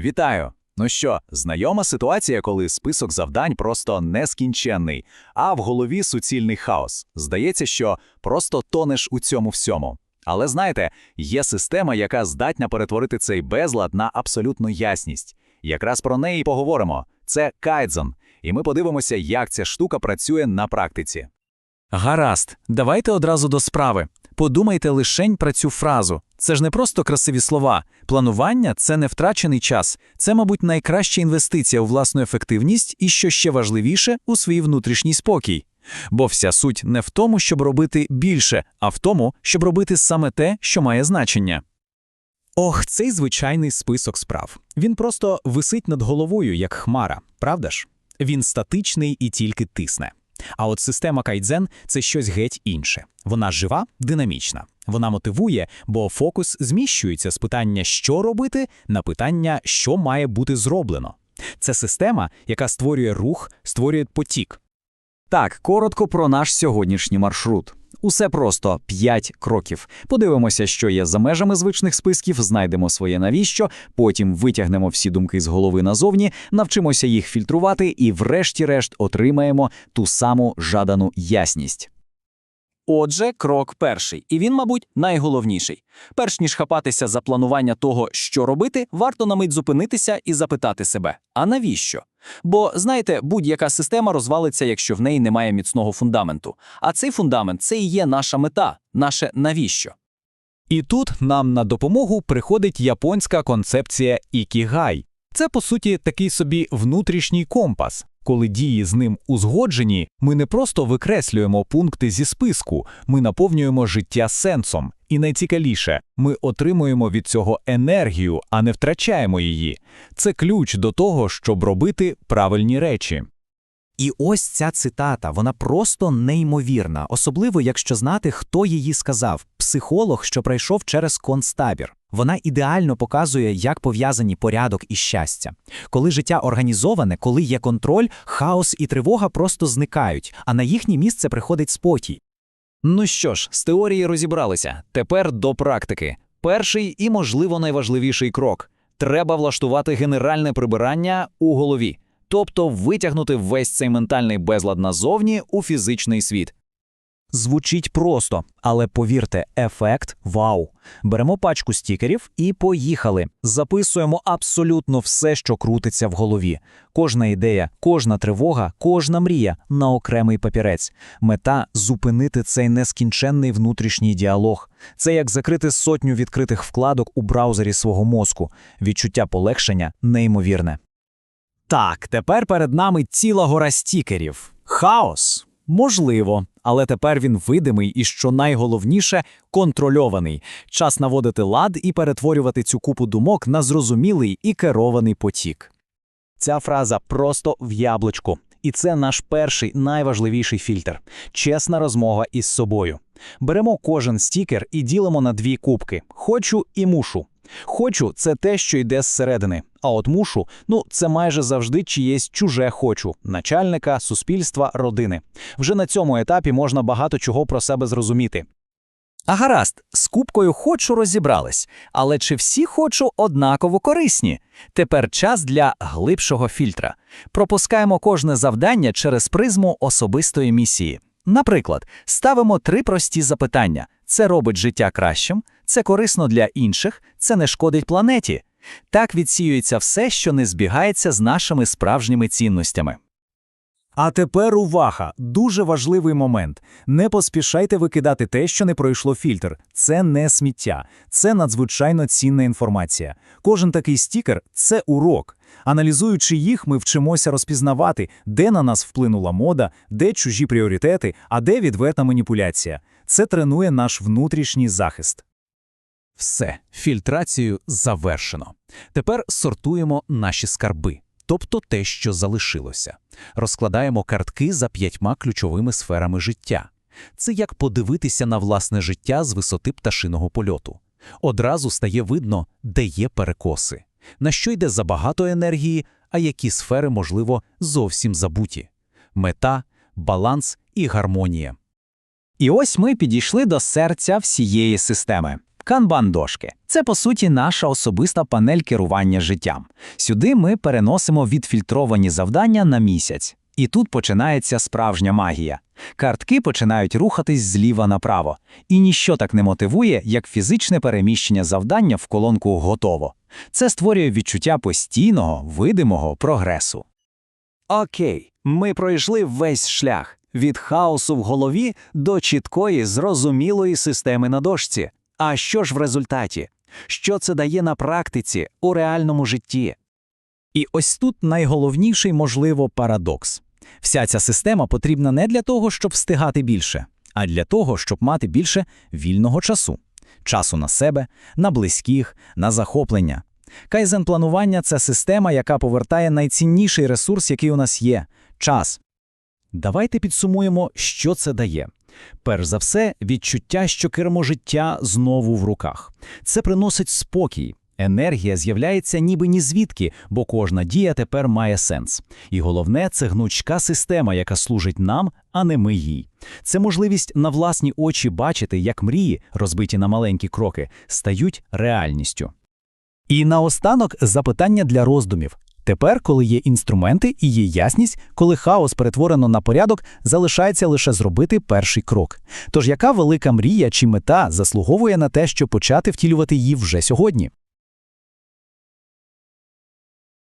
Вітаю! Ну що, знайома ситуація, коли список завдань просто нескінченний, а в голові суцільний хаос. Здається, що просто тонеш у цьому всьому. Але знаєте, є система, яка здатна перетворити цей безлад на абсолютну ясність. Якраз про неї поговоримо. Це кайдзен. І ми подивимося, як ця штука працює на практиці. Гаразд, давайте одразу до справи. Подумайте лишень про цю фразу. Це ж не просто красиві слова. Планування це не втрачений час, це, мабуть, найкраща інвестиція у власну ефективність і, що ще важливіше, у свій внутрішній спокій. Бо вся суть не в тому, щоб робити більше, а в тому, щоб робити саме те, що має значення. Ох, цей звичайний список справ. Він просто висить над головою, як хмара, правда ж? Він статичний і тільки тисне. А от система кайдзен це щось геть інше. Вона жива, динамічна. Вона мотивує, бо фокус зміщується з питання, що робити, на питання, що має бути зроблено. Це система, яка створює рух, створює потік. Так, коротко про наш сьогоднішній маршрут. Усе просто 5 кроків. Подивимося, що є за межами звичних списків, знайдемо своє навіщо, потім витягнемо всі думки з голови назовні, навчимося їх фільтрувати і, врешті-решт, отримаємо ту саму жадану ясність. Отже, крок перший, і він, мабуть, найголовніший. Перш ніж хапатися за планування того, що робити, варто на мить зупинитися і запитати себе: а навіщо? Бо, знаєте, будь-яка система розвалиться, якщо в неї немає міцного фундаменту. А цей фундамент це і є наша мета, наше навіщо. І тут нам на допомогу приходить японська концепція ікігай. Це, по суті, такий собі внутрішній компас. Коли дії з ним узгоджені, ми не просто викреслюємо пункти зі списку, ми наповнюємо життя сенсом. І найцікавіше, ми отримуємо від цього енергію, а не втрачаємо її. Це ключ до того, щоб робити правильні речі. І ось ця цитата, вона просто неймовірна, особливо якщо знати, хто її сказав психолог, що пройшов через концтабір. Вона ідеально показує, як пов'язані порядок і щастя. Коли життя організоване, коли є контроль, хаос і тривога просто зникають, а на їхнє місце приходить спокій. Ну що ж, з теорії розібралися. Тепер до практики. Перший і, можливо, найважливіший крок треба влаштувати генеральне прибирання у голові, тобто витягнути весь цей ментальний безлад назовні у фізичний світ. Звучить просто, але повірте, ефект вау. Беремо пачку стікерів і поїхали. Записуємо абсолютно все, що крутиться в голові. Кожна ідея, кожна тривога, кожна мрія на окремий папірець. Мета зупинити цей нескінченний внутрішній діалог. Це як закрити сотню відкритих вкладок у браузері свого мозку. Відчуття полегшення неймовірне. Так, тепер перед нами ціла гора стікерів. Хаос. Можливо, але тепер він видимий і, що найголовніше, контрольований. Час наводити лад і перетворювати цю купу думок на зрозумілий і керований потік. Ця фраза просто в яблучку. І це наш перший найважливіший фільтр чесна розмова із собою. Беремо кожен стікер і ділимо на дві кубки: хочу і мушу. Хочу це те, що йде зсередини. А от мушу ну це майже завжди чиєсь чуже хочу начальника, суспільства, родини. Вже на цьому етапі можна багато чого про себе зрозуміти. А гаразд, з кубкою хочу розібрались, але чи всі хочу однаково корисні? Тепер час для глибшого фільтра. Пропускаємо кожне завдання через призму особистої місії. Наприклад, ставимо три прості запитання: це робить життя кращим, це корисно для інших, це не шкодить планеті. Так відсіюється все, що не збігається з нашими справжніми цінностями. А тепер увага! Дуже важливий момент. Не поспішайте викидати те, що не пройшло фільтр. Це не сміття, це надзвичайно цінна інформація. Кожен такий стікер це урок. Аналізуючи їх, ми вчимося розпізнавати, де на нас вплинула мода, де чужі пріоритети, а де відверта маніпуляція. Це тренує наш внутрішній захист. Все, фільтрацію завершено. Тепер сортуємо наші скарби, тобто те, що залишилося. Розкладаємо картки за п'ятьма ключовими сферами життя. Це як подивитися на власне життя з висоти пташиного польоту. Одразу стає видно, де є перекоси, на що йде забагато енергії, а які сфери, можливо, зовсім забуті. Мета, баланс і гармонія. І ось ми підійшли до серця всієї системи. Канбан-дошки – це, по суті, наша особиста панель керування життям. Сюди ми переносимо відфільтровані завдання на місяць. І тут починається справжня магія. Картки починають рухатись зліва направо. І ніщо так не мотивує, як фізичне переміщення завдання в колонку «Готово». Це створює відчуття постійного, видимого прогресу. Окей, ми пройшли весь шлях від хаосу в голові до чіткої, зрозумілої системи на дошці. А що ж в результаті? Що це дає на практиці у реальному житті? І ось тут найголовніший, можливо, парадокс. Вся ця система потрібна не для того, щоб встигати більше, а для того, щоб мати більше вільного часу. Часу на себе, на близьких, на захоплення. Кайзен-планування – це система, яка повертає найцінніший ресурс, який у нас є – час. Давайте підсумуємо, що це дає. Перш за все, відчуття, що кермо життя знову в руках. Це приносить спокій. Енергія з'являється ніби ні звідки, бо кожна дія тепер має сенс. І головне, це гнучка система, яка служить нам, а не ми їй. Це можливість на власні очі бачити, як мрії, розбиті на маленькі кроки, стають реальністю. І наостанок запитання для роздумів. Тепер, коли є інструменти і є ясність, коли хаос перетворено на порядок, залишається лише зробити перший крок. Тож яка велика мрія чи мета заслуговує на те, щоб почати втілювати її вже сьогодні?